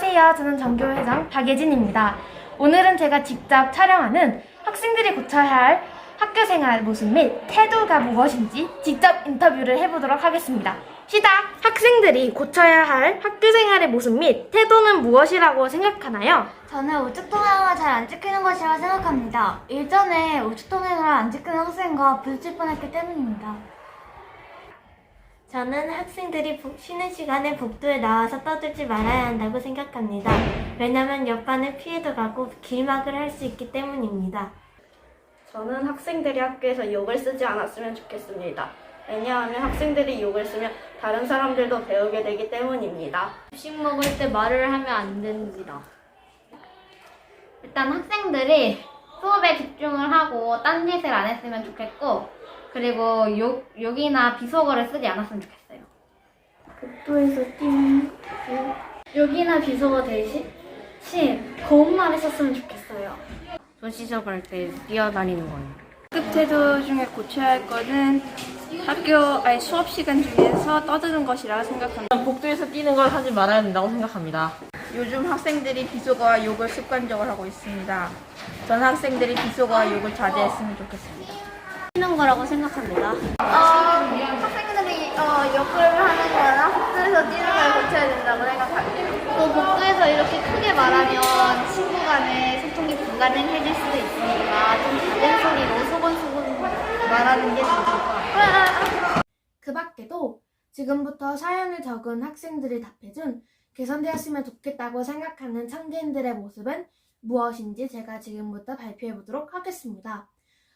안녕하세요. 저는 정교회장 박예진입니다. 오늘은 제가 직접 촬영하는 학생들이 고쳐야 할 학교 생활 모습 및 태도가 무엇인지 직접 인터뷰를 해보도록 하겠습니다. 시작! 학생들이 고쳐야 할 학교 생활의 모습 및 태도는 무엇이라고 생각하나요? 저는 우측통행을 잘 안 지키는 것이라고 생각합니다. 일전에 우측통행을 안 지키는 학생과 부딪힐 뻔했기 때문입니다. 저는 학생들이 복- 쉬는 시간에 복도에 나와서 떠들지 말아야 한다고 생각합니다. 왜냐면 옆반을 피해도 가고 길막을 할 수 있기 때문입니다. 저는 학생들이 학교에서 욕을 쓰지 않았으면 좋겠습니다. 왜냐하면 학생들이 욕을 쓰면 다른 사람들도 배우게 되기 때문입니다. 음식 먹을 때 말을 하면 안 됩니다. 일단 학생들이 수업에 하고 딴 짓을 안 했으면 좋겠고 그리고 욕, 욕이나 비속어를 쓰지 않았으면 좋겠어요. 복도에서 뛰는 여기나 비속어 대신 고운 말을 썼으면 좋겠어요. 손 씻어갈 때 뛰어다니는 거예요. 학급 태도 중에 고쳐야 할 거는 학교 아니 수업 시간 중에서 떠드는 것이라고 생각합니다. 복도에서 뛰는 걸 하지 말아야 된다고 생각합니다. 요즘 학생들이 비속어와 욕을 습관적으로 하고 있습니다. 전 학생들이 비속어와 욕을 자제했으면 좋겠습니다. 뛰는 거라고 생각합니다. 학생들이 어, 욕을 하는 거나 복도에서 뛰는 걸 고쳐야 된다고 생각합니다. 또 복도에서 이렇게 크게 말하면 친구 간의 소통이 불가능해질 수도 있으니까 좀 작은 소리로 소곤소곤 말하는 게 좋을 것 같아요. 그 밖에도 지금부터 사연을 적은 학생들이 답해준 개선되었으면 좋겠다고 생각하는 청개인들의 모습은 무엇인지 제가 지금부터 발표해 보도록 하겠습니다.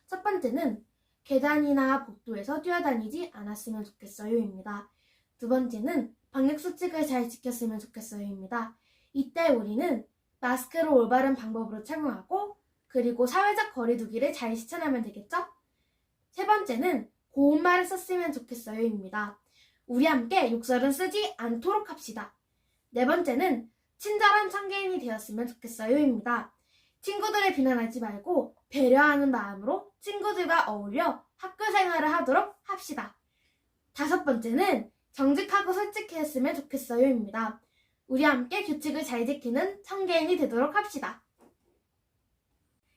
첫 번째는 계단이나 복도에서 뛰어다니지 않았으면 좋겠어요입니다. 두 번째는 방역수칙을 잘 지켰으면 좋겠어요입니다. 이때 우리는 마스크를 올바른 방법으로 착용하고 그리고 사회적 거리두기를 잘 실천하면 되겠죠? 세 번째는 고운 말을 썼으면 좋겠어요입니다. 우리 함께 욕설은 쓰지 않도록 합시다. 네 번째는 친절한 청개인이 되었으면 좋겠어요입니다. 친구들을 비난하지 말고 배려하는 마음으로 친구들과 어울려 학교 생활을 하도록 합시다. 다섯 번째는 정직하고 솔직했으면 좋겠어요입니다. 우리 함께 규칙을 잘 지키는 청개인이 되도록 합시다.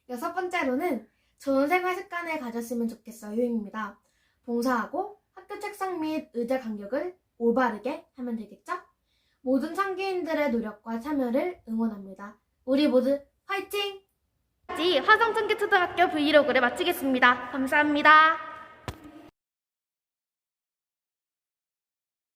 여섯 번째로는 좋은 생활 습관을 가졌으면 좋겠어요입니다. 봉사하고 학교 책상 및 의자 간격을 올바르게 하면 되겠죠? 모든 창개인들의 노력과 참여를 응원합니다. 우리 모두 화이팅! 화성 청계초등학교 브이로그를 마치겠습니다. 감사합니다.